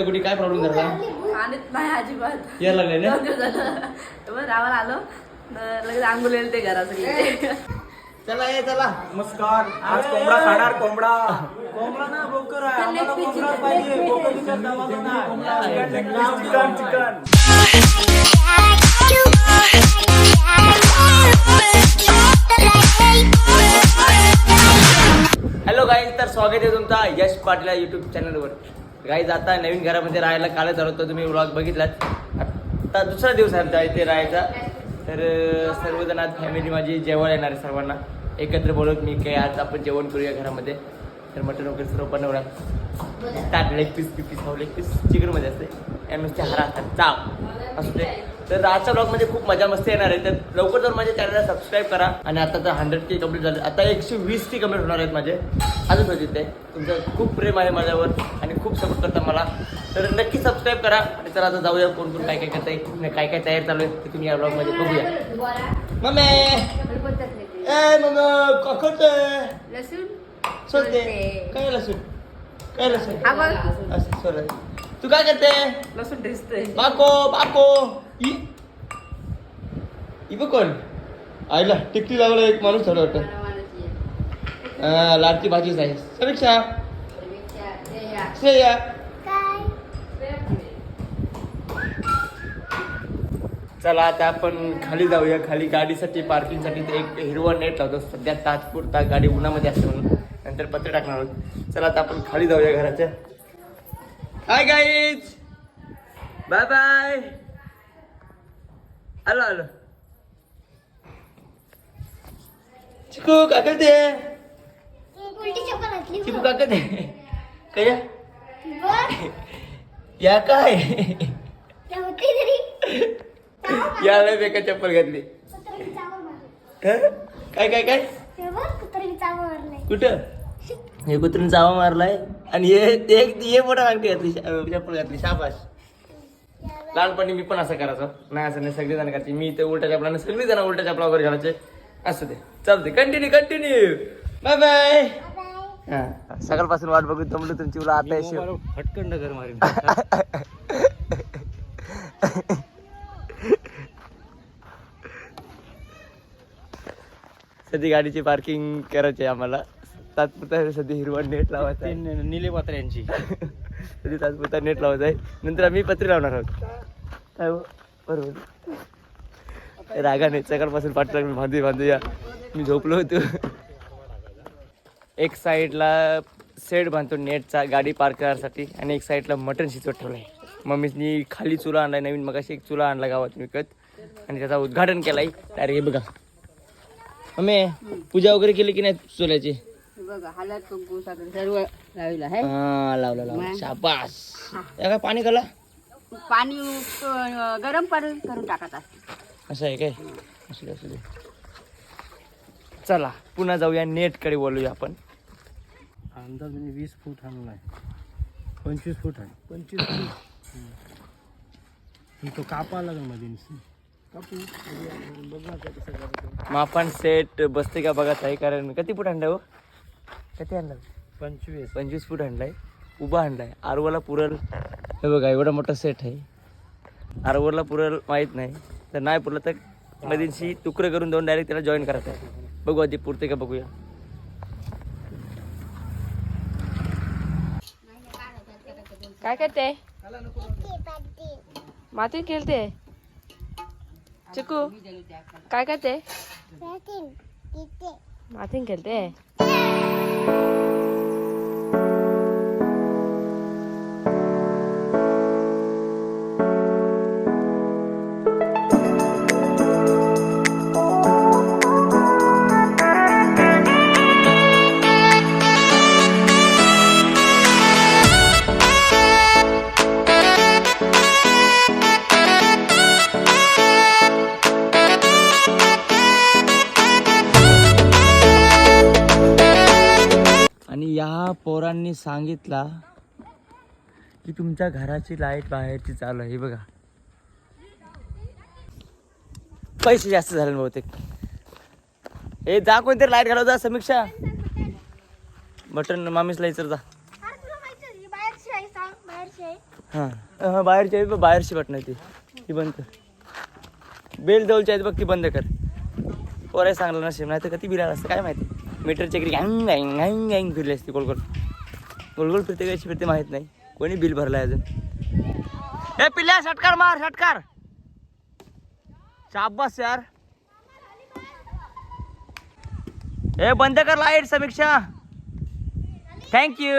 कुठे? काय प्रॉब्लेम झाला? आणत नाही अजिबात. यायला लागले ना? दोन दिवस झालं मग रावाला आलो. न- लगेच आंघोळ येईल ते घरा सगळे. चला ये चला. नमस्कार. आज कोंबडा खाणार कोंबडा. कोंबडा ना बोकर आहे. आम्हाला कोंबडा पाहिजे. नाही. Chicken chicken. हॅलो गाईज तर स्वागत आहे तुमचा यश पाटील या युट्यूब चॅनलवर गाईज आता नवीन घरामध्ये राहायला कालच आलो होतो. तुम्ही व्लॉग बघितलात. आता दुसरा दिवस आहे आमचा इथे राहायचा. तर सर्वजण आज फॅमिली माझी जेवण येणार आहे सर्वांना. एकत्र बोलत मी काय आज आपण जेवण करूया घरामध्ये. तर मटन वगैरे सर्व बनवणार. ताट लेग पीस पीस खाऊ लेग पीस चिकनमध्ये असते. या नुसते हरा असतात चाप असू दे. तर आजच्या ब्लॉगमध्ये खूप मजा मस्ती येणार आहे. तर लवकर जाऊन माझ्या चॅनलला सबस्क्राईब करा आणि आता तर हंड्रेड के कंप्लीट झाले. आता एकशे वीस टी कंप्लीट होणार आहेत माझे. अजून होते ते. तुमचं खूप प्रेम आहे माझ्यावर आणि खूप सपोर्ट करता मला. तर नक्की सबस्क्राईब करा आणि चला आता जाऊया कोण कोण काय काय करताय काय काय तयार चालू आहे ते तुम्ही या ब्लॉगमध्ये बघूया. मम्मी! ए मग लसूण? सोडते काय लसूण? काय लसूण. असं सोड तू काय करते? लसूण बाको बाको. ई ई बघ कोण? आईला टिकटी लावला एक माणूस थोडं वाटतं. हा, लाडकी भाजीच आहे. समीक्षा. श्रेया. चला आता आपण खाली जाऊया. खाली गाडीसाठी पार्किंगसाठी एक हिरवा नेट लावतो. सध्या तात्पुरता गाडी उन्हामध्ये असते म्हणून. नंतर पत्र टाकणार आहोत. चला आता आपण खाली जाऊया घराच्या. हाय गाईज बाय बाय आलो आलो चिकू काय करते? उलटी चप्पल घातली चिकू काय करते? कया? या काय? याला बेका चप्पल घातली? काय काय काय? कुठं? हे कुत्रीने चावा मारलाय. आणि हे ते एक हे मोठा अंगठी घातली चप्पल घातली शाबाश लहानपणी मी पण असं करायचो. नाही असं नाही सगळे जण करते मी तर उलट्या चपलाने सगळी जण उलट्या चपला वगैरे घालायचे. असं ते चालते कंटिन्यू कंटिन्यू बाय बाय हा. सकाळपासून वाट बघून जमलो तुमची मुलं आता येशील. फटकन डगर मारीन. सध्या गाडीची पार्किंग करायची आहे आम्हाला. तात्पुरता सध्या हिरवा नेट लावायचा आहे. निले यांची. सध्या तात्पुरता नेट लावायचा आहे. नंतर आम्ही पत्री लावणार आहोत. काय हो? बरोबर. रागाने सकाळपासून पाठ लागून बांधू बांधूया मी झोपलो होतो. एक साईडला सेट बांधतो नेटचा गाडी पार्क करायसाठी आणि एक साईडला मटण शिजवत ठेवलं आहे मम्मीनी खाली चुला आणलाय नवीन मगाशी एक चुला आणला गावात विकत. आणि त्याचा उद्घाटन केलाय. अरे हे बघा. मम्मी पूजा वगैरे केली की नाही चुल्याची? बघा हालत कुंकू सगळं सर्व लावलं आहे. हा लावला लावला. शाबास. या काय पाणी कला पाणी अं, गरम पाणी करून टाकत असते. असं आहे काय? असू दे असू दे. चला पुन्हा जाऊया नेटकडे बोलूया आपण. अंदाज म्हणजे वीस फूट आणलाय पंचवीस फूट आहे. पंचवीस फूट. तो कापा लागेल मध्ये मापन सेट बसते का बघत आहे? कारण किती फूट आणलाय हो? किती आणलाय पंचवीस. पंचवीस फूट आणलाय. उभा आणलाय. आरवला पुरल. हे बघा एवढा मोठा सेट आहे. आरवला पुरल माहीत नाही. तर नाही पुरलं तर मधींशी तुकडे करून देऊन डायरेक्ट त्याला जॉईन करायचं आहे बघू आधी पुरते का बघूया. काय करते? माती खेळते. चिकू काय करते? माती खेळते. पोरांनी सांगितला की तुमच्या घराची लाइट बाहेरची चालू आहे हे बघा. पैसे जास्त झाले बहुतेक. हे जा कोणतरी लाइट घालव जा समीक्षा. बटन मामीसला इचर जा. बाहेरची आहे बाहेरची हां बाहेरची आहे बाहेरची बटन आहे ती. ती बंद कर. बेल जवळची आहेत बघ ती बंद कर. पोराय सांगलं नसेल नाही तर कधी बिराला असतं काय माहिती. मीटर चक्री गँग गँग गँग गँग फिरली असते गोलगोल. गोलगोल फिरते कशी फिरते माहीत नाही. कोणी बिल भरलं आहे अजून? ए पिल्ल्या षटकार मार षटकार. शाबास यार. ए बंद कर लाइट समीक्षा. थँक्यू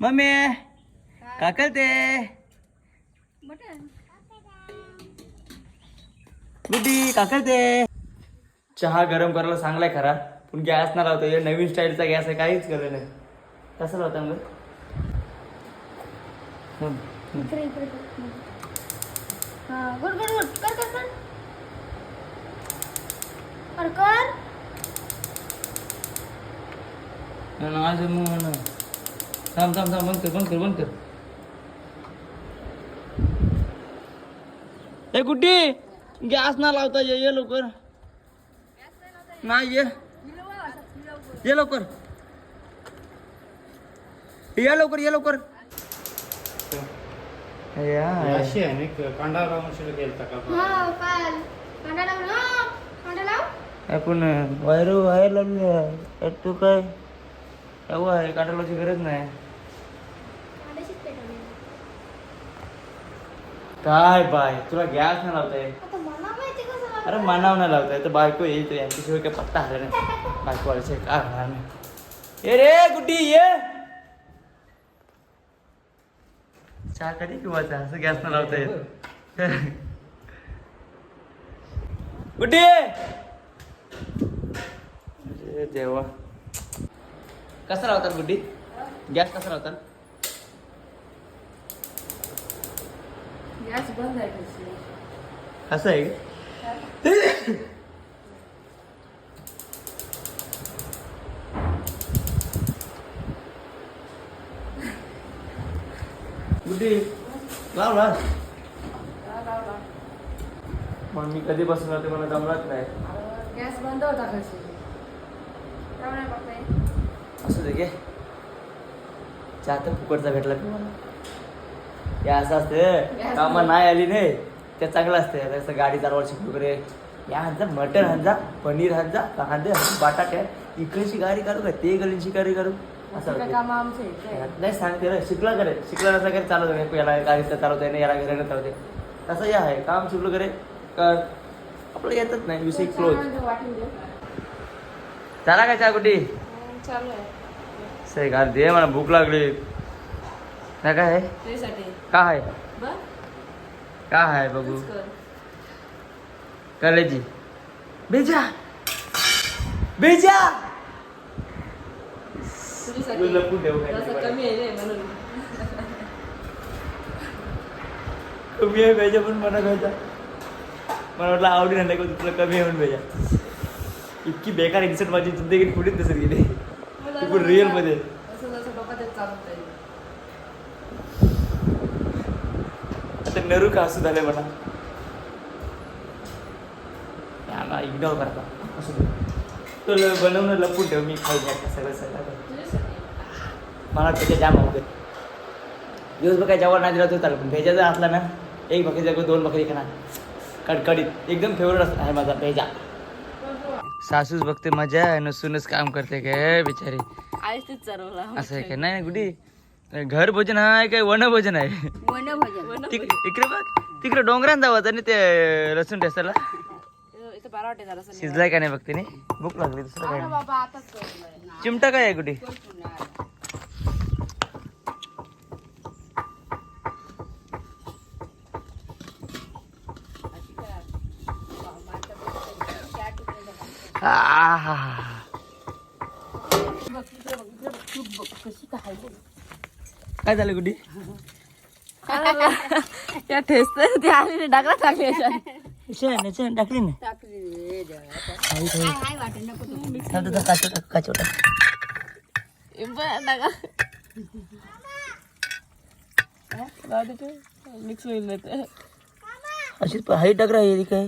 मम्मी का करते गुड्डी का करते? चहा गरम करायला सांगलाय खरा. पण गॅस ना लावतो नवीन स्टाईलचा गॅस आहे काहीच करत नाही. कसं लावता मग. थांब थांब थांब. बंद कर बंद कर बंद कर. ए गुड्डी गॅस ना लावता ये ये लवकर. नाही ये. ये लवकर. ये लवकर ये लवकर. या, अशी आहे ना कांदा रामशीला गेलता का हा लाव. आपण वायर वायर लावली आहे. तू काय? तेव्हा आहे काटालाची गरज नाही. काय बाय तुला गॅस नाही लावताय? आता मला माहिती कसं लावतात. अरे मानाव नाही लावताय तर बायको येईल यांच्याशिवाय काय पत्ता हरला नाही. बायको वाढायचं काय होणार नाही. ए रे गुड्डी ये. चहा कधी पिवायचा असं गॅस न लावता येत. गुड्डी अरे देवा. कसा लावतात गुड्डी? गॅस कसा लावतात? गॅस बंद आहे. असं आहे का? गुड्डी लाव ना मग मी कधी बसून राहते मला जमलाच नाही गॅस बंद होता कशी. असं दे घे चहा तर फुकटचा भेटला की मला हे असं असतं. कामं नाही आली नाही? ते चांगलं असते. असं गाडी चालवायला शिकलो वगैरे. या हांजा मटण हांजा पनीर हांजा कांदे हांजा बटाटे इकडची गाडी काढू का? ते गलीची गाडी काढू. असं? नाही सांगते रे. शिकला करे शिकला नसला काही चालवत. नाही याला गाडी चालवता नाही याला घराने चालवते तसं हे आहे. काम शिकलो करे कर आपलं येतच नाही. विषय क्लोज. चला काय चहा कुठे सही घाल दे मला भूक लागली. नाही काय काय काय आहे? बघू. कलेजी. बेजा! बेजा! कमी आहे बेजा पण मला बेजा मला वाटलं आवडी नाही का तुला कमी आहे म्हणून बेजा. इतकी बेकार इन्सर्ट माझी जिंदगी कुठेच दिसत गेली. रिअलमध्ये असं जसं पप्पा ते चालत आहे का असं झालंय मला याला इग्नोर करता असं दे. तो बनवणं लपून ठेव मी खाऊ घ्या सगळं सगळं मला त्याच्या जाम आवडत दिवसभर काय जेवण नाही दिला तर चालेल पण भेजा जर असला ना एक बकरी जागो दोन बकरी खाणार कडकडीत एकदम फेवरेट असं आहे माझा भेजा सासूच बघते मजा आहे नसूनच काम करते काय बिचारी आईच असं आहे काय नाही नाही घर भोजन आहे काय वन भोजन आहे तिक- इकडे बघ तिकडे डोंगरात जावं आणि ते लसूण ठेसायला. इथं बारा वाटे जरा शिजलाय का नाही बघते भूक लागली दुसरं काय नाही. बाबा आताच करतोय. चिमटा काय आहे कुठे? आहा. काय झालं गुड्डी? त्या ठेचत ते आले डाकला टाकले. छान टाकली ना थांब, थांब. मिक्स होईल नाही ते. अशीच हाई टाक राहिली काय?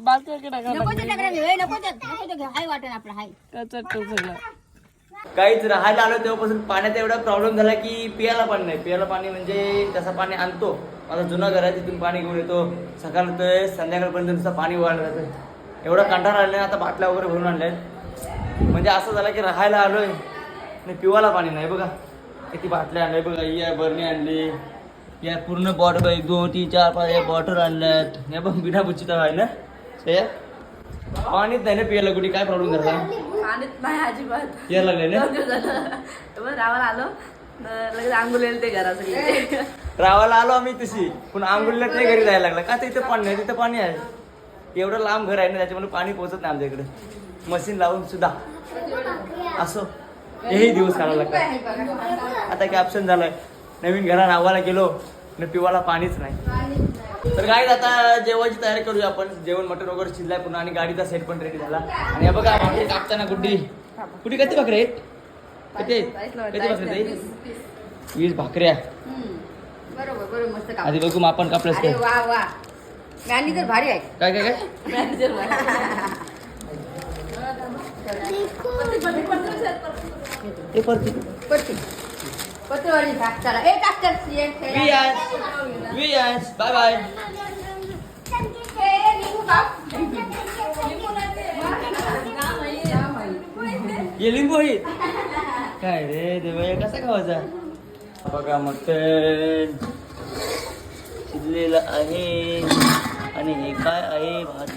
बाकी काय टाका नको ते टाकलं हे नको ते नको ते हाय वाटेल आपलं हाय. सगळं? काहीच राहायला आलो तेव्हापासून पाण्याचा एवढा प्रॉब्लेम झाला की पियाला पाणी नाही. पियाला पाणी म्हणजे तसं पाणी आणतो माझा जुना घर आहे तिथून पाणी घेऊन येतो. सकाळ ते संध्याकाळपर्यंत नुसतं पाणी वाढलं जातं एवढा कंटाळा आले आता बाटल्या वगैरे भरून आणल्यात. म्हणजे असं झालं की राहायला आलोय. आणि पिवायला पाणी नाही बघा. किती बाटल्या आणल्या बघा. या बरणी आणली. या पूर्ण बॉटल एक दोन तीन चार पाच या बॉटल आणल्यात. या बघ बिना बुच्चीचा आहे ना? पाणीच नाही ना पियाला कुठे? काय प्रॉब्लेम झाला? पाणीच नाही अजिबात. यायला लागले ना? दोन दिवस झालं तर मग रावाला आलो. लगेच आंघोळ येईल ते घरा सगळी रावाला आलो आम्ही तशी. पण आंघोळीला नाही घरी जायला लागला. का तर इथं पाणी नाही तिथं पाणी आहे. एवढं लांब घर आहे ना त्याच्यामुळे पाणी पोहोचत नाही आमच्या इकडे. मशीन लावून सुद्धा. असो. हेही दिवस काढायला लागतात. आता कॅप्शन झालंय. नवीन घरा नावाला गेलो न पिवाला पाणीच नाही. तर काय आता जेवणाची तयारी करूया आपण. जेवण मटण वगैरे शिजलाय पुन्हा आणि गाडीचा सेट पण रेडी झाला. आणि हे बघा भाकरी कापताना गुड्डी. कुठे किती भाकरी आहेत किती किती भाकरी वीस भाकऱ्या आधी बघू मग आपण कापलंच अरे काय तर भारी आहे. काय काय काय? मॅनेजर परती. भाग चला. ए वी वी बाय बाय ये लिंबू आहे. काय रे देवा कसा खावायचा बघा मटण शिजलेलं आहे. आणि हे काय आहे भात?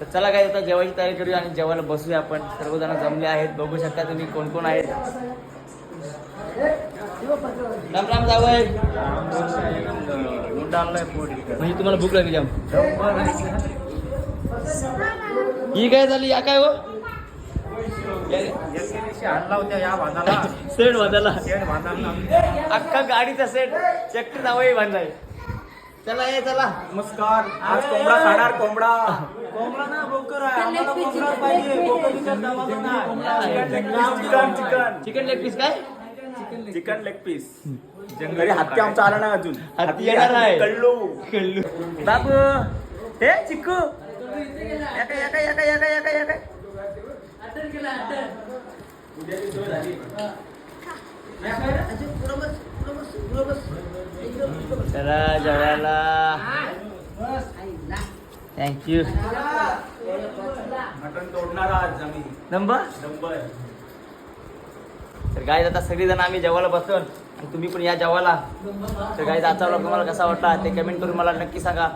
तर चला काय आता जेवायची तयारी करूया आणि जेवायला बसूया आपण. सर्वजण जमले आहेत. बघू शकता तुम्ही कोण कोण आहेत. राम राम जावय म्हणजे तुम्हाला भूक लागली जाम ही काय झाली? या काय हो? होत्या या बांधाला सेट बांधाला अख्खा गाडीचा सेट. चक्कर जावई बांधाय चला ये चला. नमस्कार. आज कोंबडा खाणार कोंबडा. कोंबडा ना बोकर आहे. आम्हाला कोंबडा पाहिजे. बोकरीचा दमाला नाही. Chicken chicken chicken leg piece काय? चिकन लेग पीस जंगली हत्ती आमचा आला ना अजून. हत्ती येणार आहे. कल्लू. कळलं बाबू हे चिक्कू. एका एका एका एका एका एका चला जेवायला थँक्यू मटण तोडणार आज आम्ही. नंबर? डंबर तर काय आता सगळेजण आम्ही जेवायला आणि तुम्ही पण या जेवायला. तर काही आजचा व्लॉग तुम्हाला कसा वाटला ते कमेंट करून मला नक्की सांगा.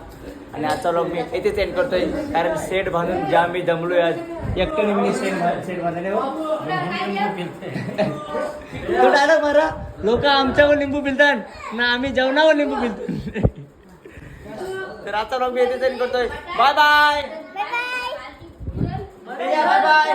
आणि आजचा व्लॉग मी येथेच एंड करतोय कारण सेट बांधून ज्या मी आहे आज एकट्याने मी सेट सेट बांधले मारा. लोक आमच्यावर लिंबू पिलतात ना आम्ही जेवणावर लिंबू पिलतो. तर आजचा व्लॉग मी येथेच एंड करतोय. Bye bye bye bye